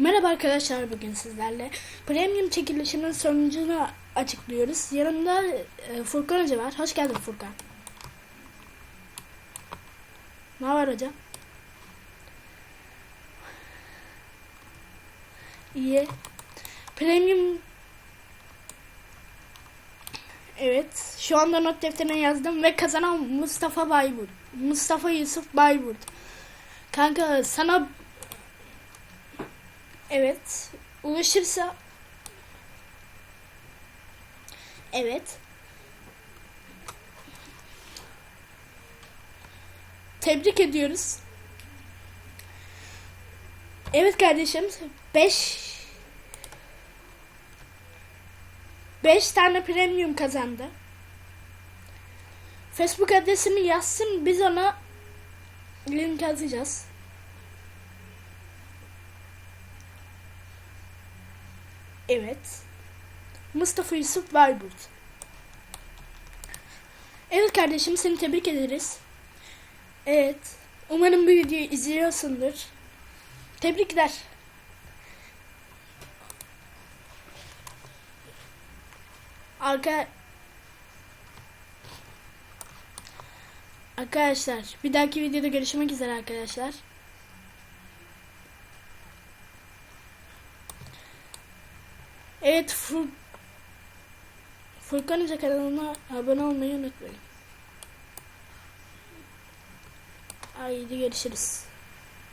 Merhaba arkadaşlar bugün sizlerle premium çekilişinin sonucunu açıklıyoruz. Yanımda e, Furkan Hoca var. Hoş geldin Furkan. Ne var hocam? İyi. Premium Evet. Şu anda not defterine yazdım ve kazanan Mustafa Bayburt. Mustafa Yusuf Bayburt. Kanka sana Evet. Ulaşırsa Evet. Tebrik ediyoruz. Evet kardeşim. 5 5 tane premium kazandı. Facebook adresini yazsın biz ona link atacağız. Evet. Mustafa Yusuf Bayburt. Evet kardeşim seni tebrik ederiz. Evet. Umarım bu videoyu izliyorsundur. Tebrikler. Arka Arkadaşlar bir dahaki videoda görüşmek üzere arkadaşlar. Evet Fur Furkan Hoca kanalına abone olmayı unutmayın. Haydi görüşürüz.